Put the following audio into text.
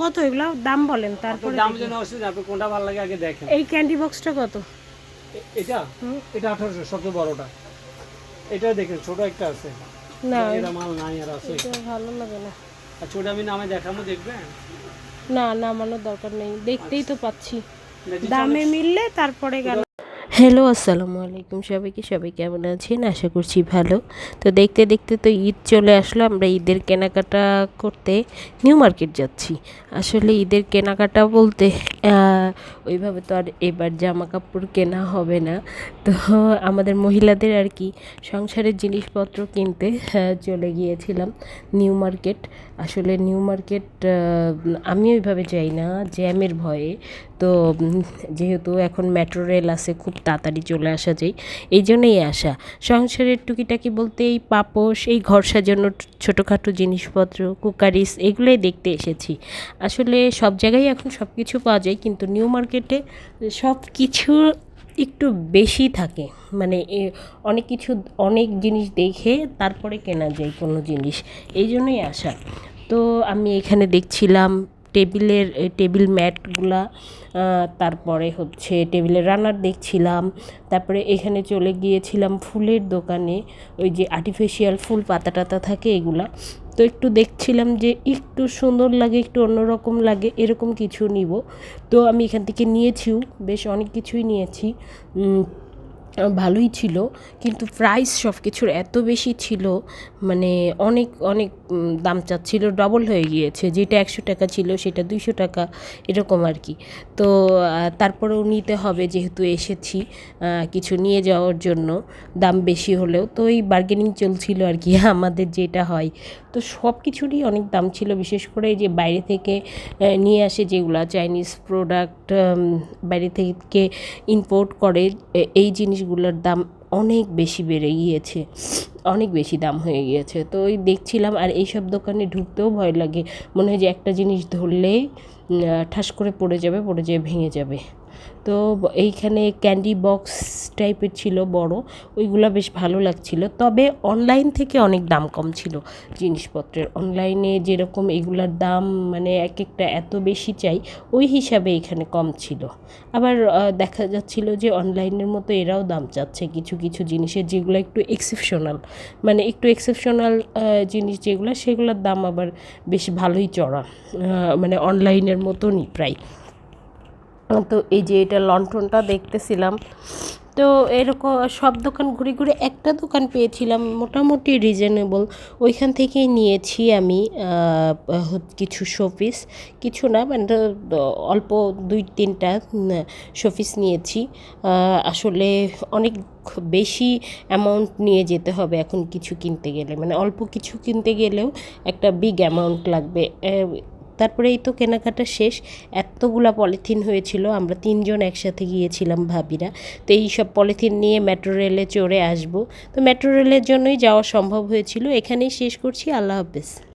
কত এগুলো? দাম বলেন তারপর দাম যেন অসুবিধা আপনি কোনটা ভালো লাগে আগে দেখেন। এই ক্যান্ডি বক্সটা কত? এটা? এটা আঠারোশো সবচেয়ে বড়টা। এটা দেখেন ছোট একটা আছে। না এটা মাল নাই আর আছে। এটা ভালো লাগে না। আর ছোট আমি নামে দেখাবো দেখবেন? না নামানোর দরকার নেই। দেখতেই তো পাচ্ছি। দামে মিললে তারপরে গেল। হ্যালো, আসসালামু আলাইকুম সবাইকে। সবাই কেমন আছেন? আশা করছি ভালো। তো দেখতে দেখতে তো ঈদ চলে আসলো। আমরা ঈদের কেনাকাটা করতে নিউ মার্কেট যাচ্ছি। আসলে ঈদের কেনাকাটা বলতে ওইভাবে তো আর এবার জামা কাপড় কেনা হবে না। তো আমাদের মহিলাদের আর কি সংসারের জিনিসপত্র কিনতে আহ, চলে গিয়েছিলাম নিউ মার্কেট। আসলে নিউ মার্কেট আমি ওইভাবে যাই না জ্যামের ভয়ে। তো যেহেতু এখন মেট্রো রেল আছে খুব তাড়াতাড়ি চলে আসা যায় এই জন্যই আসা। সংসারের টুকিটাকি বলতে এই পাপোশ এই ঘর সাজানোর ছোটোখাটো জিনিসপত্র কুকারিস এগুলোই দেখতে এসেছি। আসলে সব জায়গায় এখন সব কিছু পাওয়া যায় কিন্তু নিউ মার্কেটে সব কিছু একটু বেশি থাকে। মানে অনেক কিছু, অনেক জিনিস দেখে তারপরে কেনা যায় কোনো জিনিস। এই জন্যই আসা। তো আমি এখানে দেখছিলাম টেবিলের টেবিল ম্যাটগুলা তারপরে হচ্ছে টেবিলের রানার দেখছিলাম। তারপরে এখানে চলে গিয়েছিলাম ফুলের দোকানে, ওই যে আর্টিফিশিয়াল ফুল পাতা টাতা থাকে এগুলা। তো একটু দেখছিলাম যে একটু সুন্দর লাগে, একটু অন্যরকম লাগে, এরকম কিছু নিব। তো আমি এখান থেকে নিয়েছিও, বেশ অনেক কিছুই নিয়েছি। ভালোই ছিল, কিন্তু প্রাইস সব কিছুর এত বেশি ছিল মানে অনেক অনেক দাম চাচ্ছিল ডবল হয়ে গিয়েছে। যেটা একশো টাকা ছিল, সেটা দুইশো টাকা, এরকম আর কি। তো তারপরেও নিতে হবে যেহেতু এসেছি কিছু নিয়ে যাওয়ার জন্য, দাম বেশি হলেও। তো এই বার্গেনিং চলছিল আর কি, আমাদের যেটা হয়। তো সব কিছুরই অনেক দাম ছিল, বিশেষ করে যে বাইরে থেকে নিয়ে আসে যেগুলো চাইনিজ প্রোডাক্ট বাইরে থেকে ইম্পোর্ট করে এই জিনিসগুলোর দাম অনেক বেশি বেড়ে গিয়েছে, অনেক বেশি দাম হয়ে গিয়েছে। তো ওই দেখছিলাম আর এইসব দোকানে ঢুকতেও ভয় লাগে, মনে হয় যে একটা জিনিস ধরলেই ঠাস করে পড়ে যাবে, পড়ে যেয়ে ভেঙে যাবে। তো এইখানে ক্যান্ডি বক্স টাইপের ছিল বড়, ওইগুলো বেশ ভালো লাগছিল। তবে অনলাইন থেকে অনেক দাম কম ছিল জিনিসপত্রের। অনলাইনে যেরকম এগুলার দাম মানে এক একটা এত বেশি চাই, ওই হিসাবে এখানে কম ছিল। আবার দেখা যাচ্ছিল যে অনলাইনের মতো এরাও দাম চাচ্ছে কিছু কিছু জিনিসের যেগুলো একটু এক্সেপশনাল মানে একটু এক্সেপশনাল জিনিস যেগুলো, সেগুলোর দাম আবার বেশ ভালোই চড়া মানে অনলাইনের মতনই প্রায়। তো এই যে এটা লন্ঠনটা দেখতেছিলাম, তো এরকম সব দোকান ঘুরে ঘুরে একটা দোকান পেয়েছিলাম, মোটামুটি রিজনেবল ওইখান থেকেই নিয়েছি আমি কিছু শোপিস কিছু না মানে অল্প দুই তিনটা শোপিস নিয়েছি। আসলে অনেক বেশি অ্যামাউন্ট নিয়ে যেতে হবে এখন কিছু কিনতে গেলে মানে অল্প কিছু কিনতে গেলেও একটা বিগ অ্যামাউন্ট লাগবে। তারপরে এই তো কেনাকাটা শেষ। এতগুলা পলিথিন হয়েছিল, আমরা তিনজন একসাথে গিয়েছিলাম ভাবিরা। তো এই সব পলিথিন নিয়ে মেট্রো রেলে চড়ে আসব। তো মেট্রো রেলের জন্যই যাওয়া সম্ভব হয়েছিল। এখানেই শেষ করছি। আল্লাহ হাফেজ।